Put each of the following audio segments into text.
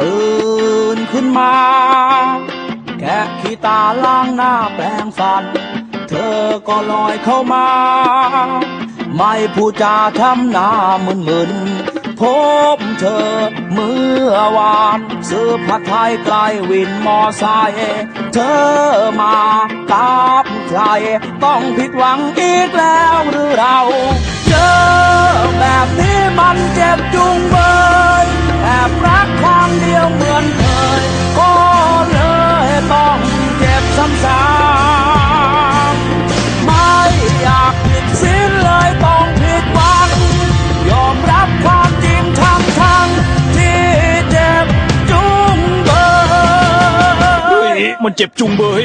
ตื่นขึ้นมา แกะขี้ตาล้างหน้าแปรงฟัน เธอก็ลอยเข้ามา ไม่พูดจาทำหน้าเหมือนมึนพบเธอเมื่อวานซื้อผัดไทยไกลวินมอไซค์เธอมากับใคร ต้องผิดหวังอีกแล้วหรือเรา เจอแบบนี้มันเจ็บจุงเบย แอบรักความเดียวเหมือนเคยก็เลยต้องเจ็บซ้ำซ้ำไม่อยากผิดศีลเลยต้องผิดหวังยอมรับความจริงทั้งทั้งที่เจ็บจุงเบย มันเจ็บจุงเบย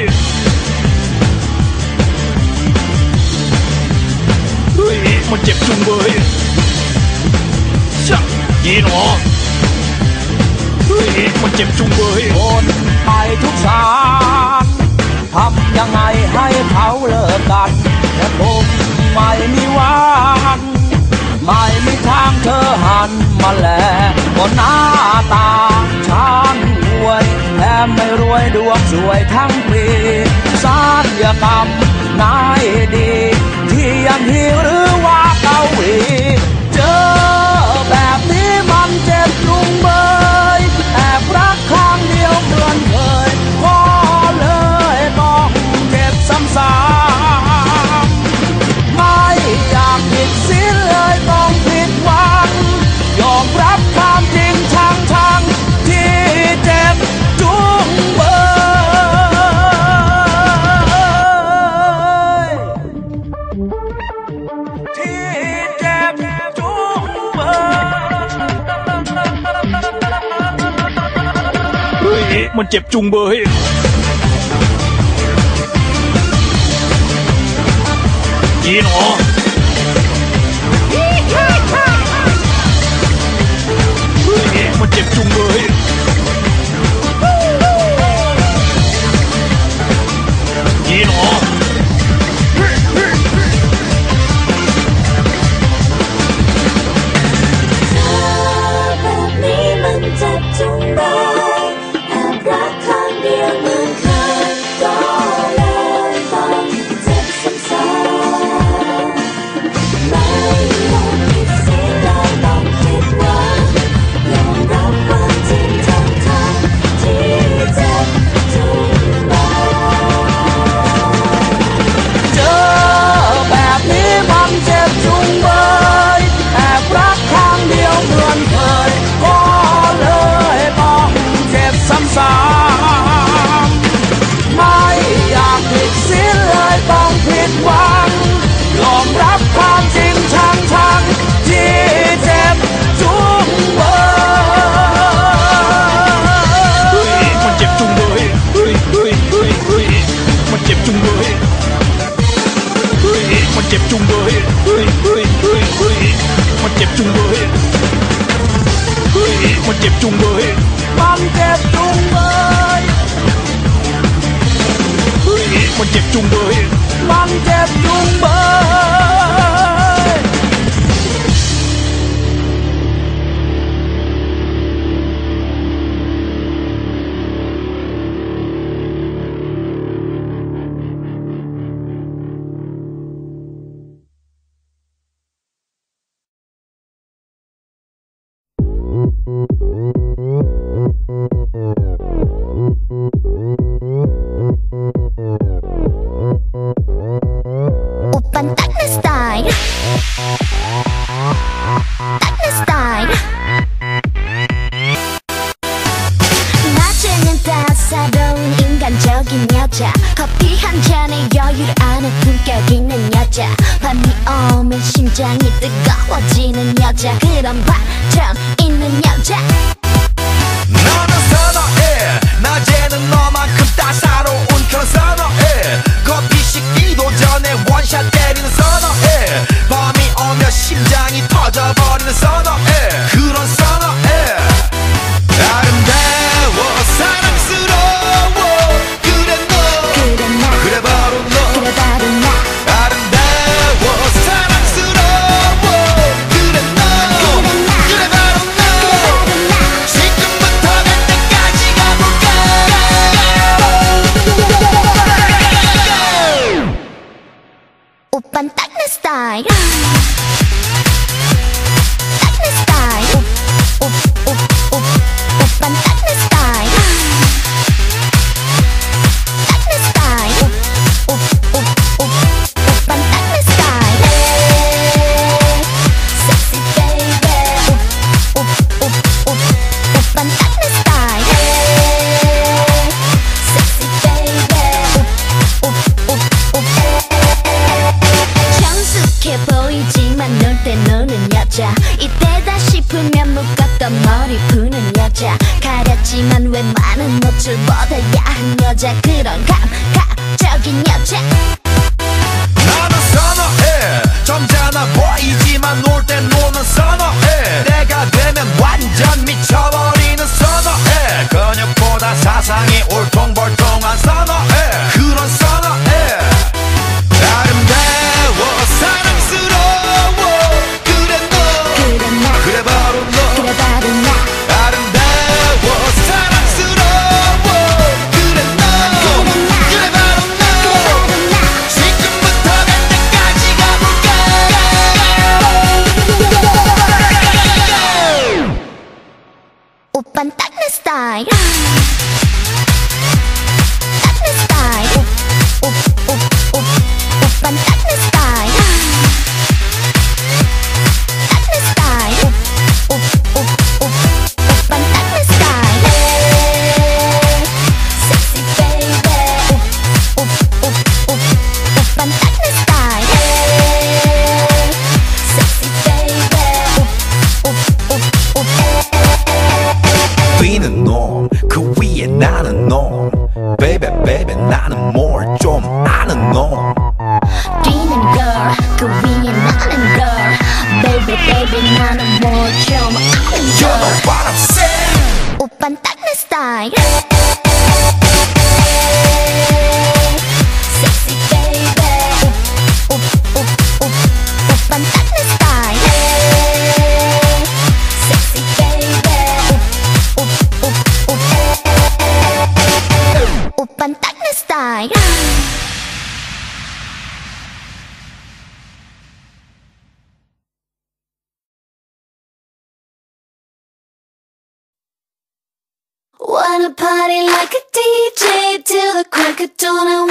ทั้งเพลงสารยกรรมน้ำ morrer. 전에 원샷 때리는 선어해 밤이 오면 심장이 터져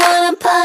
wanna party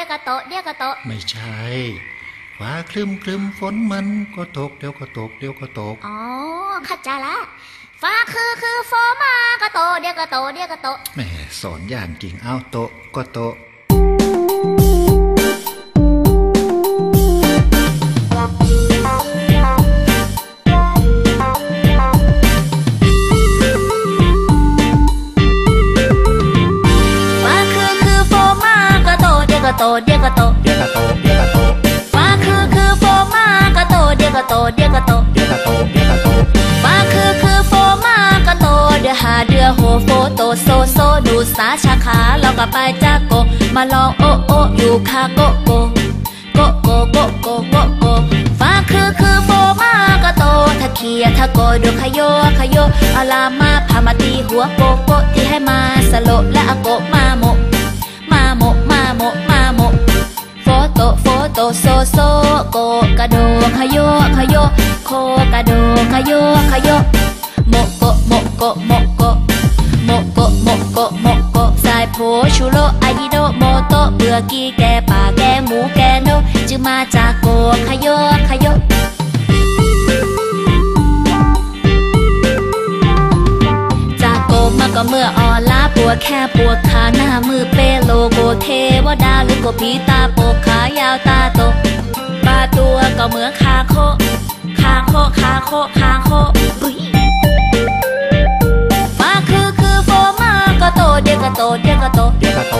ดี๋ยวก็ตเดี๋ยวก็ตไม่ใช่ฟ้าคลึมคลึมฝนมันก็ตกเดี๋ยวก็ตกเดี๋ยวก็ตกอ๋อขจาใละฟ้าคือคือฝนมาก็โตเดี๋ยวก็โตเดี๋ยวก็โตแม่สอนอย่างจริงเอาโตก็โต ปาจากโก มาลองโอโออยู่คาโกโกโกโกโกโกโกโกฟ้าคือคือโฟมากะโตทะเคียทะโกดูขยโยขยโยอาลามาพามาตีหัวโกโกที่ให้มาสโลและอโกมาโมมาโมมาโมมาโมโฟโตโฟโตโซโซโกกระโดขยโยขยโยโคกระโดขยโยขยโยโมโกโมโกโม รือกี้แกป่าแก่หมูแก่นกจึงมาจากโกขยกขยกจากโกมาก็เมื่อออลาปวดแค่ปวดขาหน้ามือเปโลโกเทวดาลูกโกผีตาโปกขายาวตาโตปลาตัวก็เหมือนคาโคคาโคคาโคคาโคอุ้ยมาคือคือโฟมาก็โตเดียก็โตเดียก็โตเดียก็โต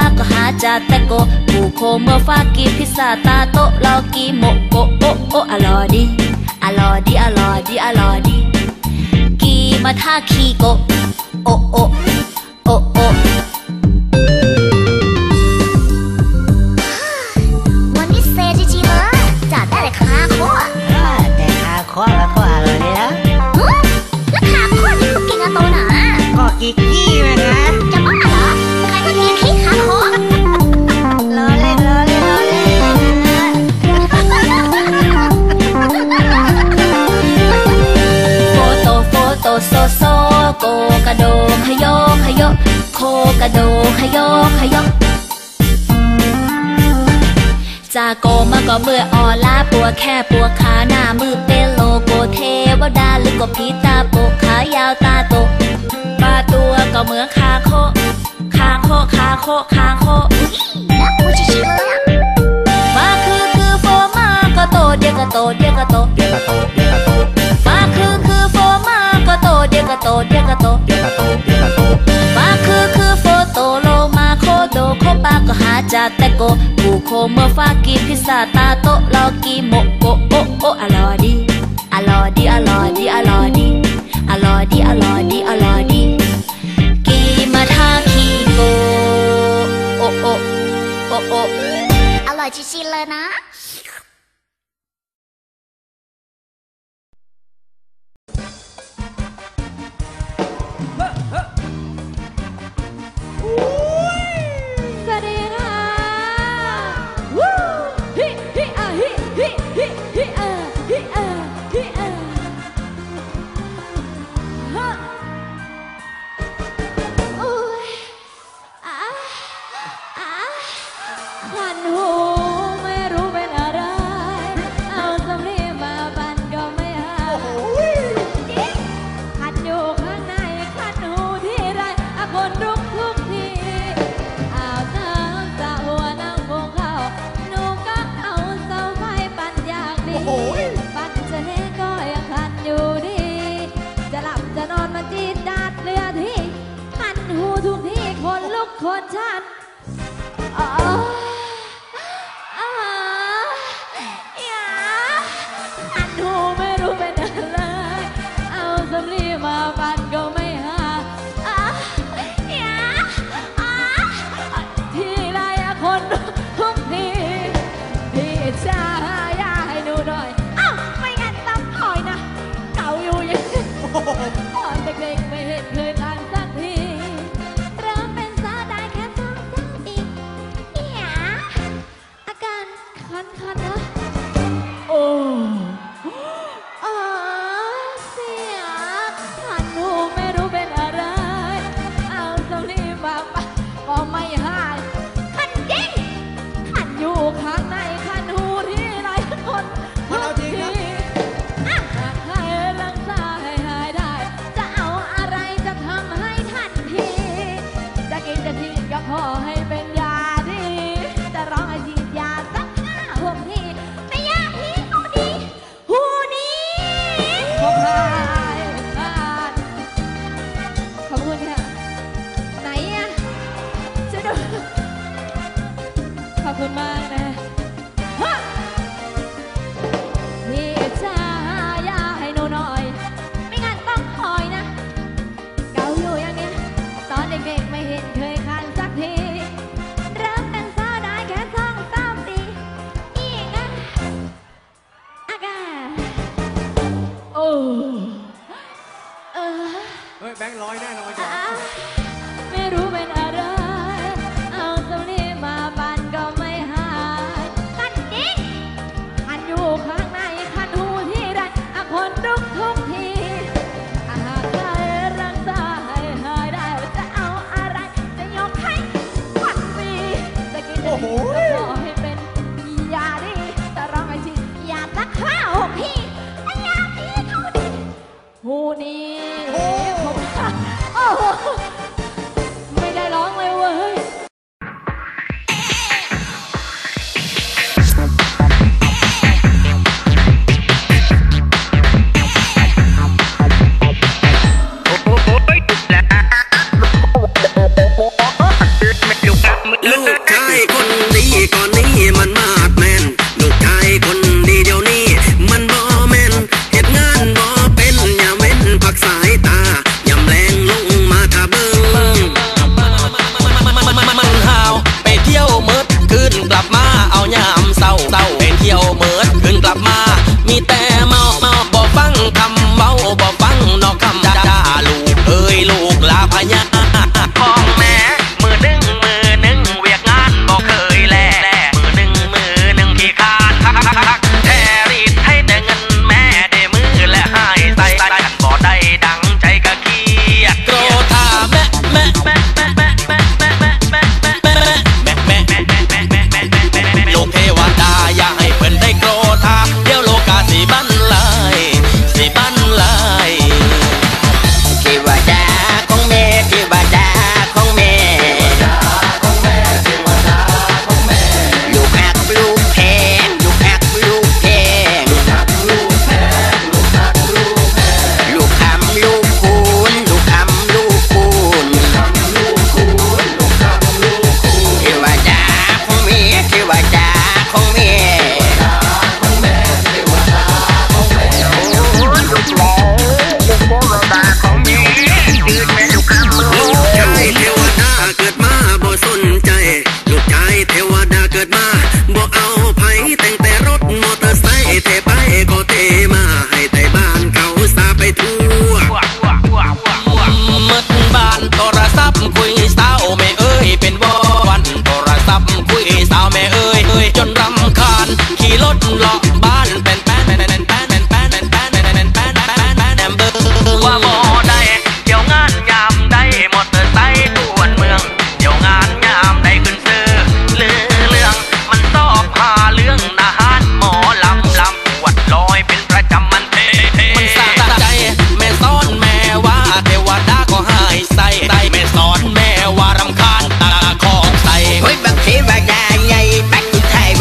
าก็หาจาแต่โกผู้โคเมื่อฟากีพิซาตาโตลอกีโมโกโอโออร่อยดีอร่อยดีอร่อยดีอร่อยดีกีมาท่าคีโกโอโอ ฮโยฮโยโคกระโดฮโยฮโยจากโกมาก็เมื่อออลาปวแค่ปวดขาหน้ามือ ฟากีพิซซ่าตาโตลอกีโมโกโอโออร่อยดีอร่อยดีอร่อยดีอร่อยดีอร่อยดีอร่อยดีอร่อยดีกีมาทาคีโกโอโอโอโออร่อยชิชิเลยนะ ทุกที่คนลุกคนชัน บงค์ร้อยแน่นอนจ้ะไม่รู้เป็นอะไร 老 公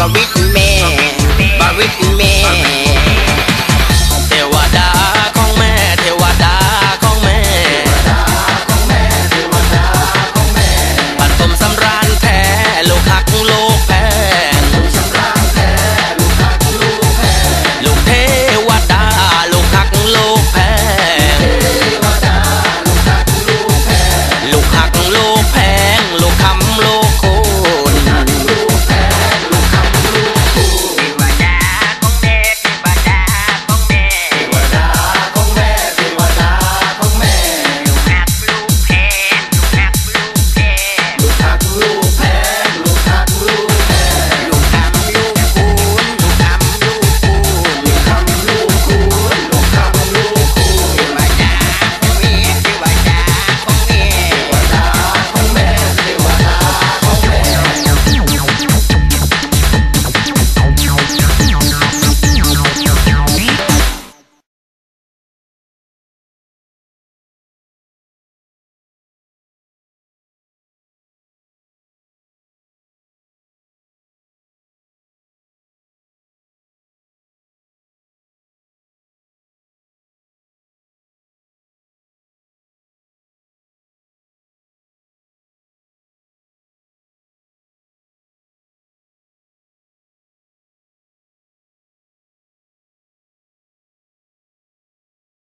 I read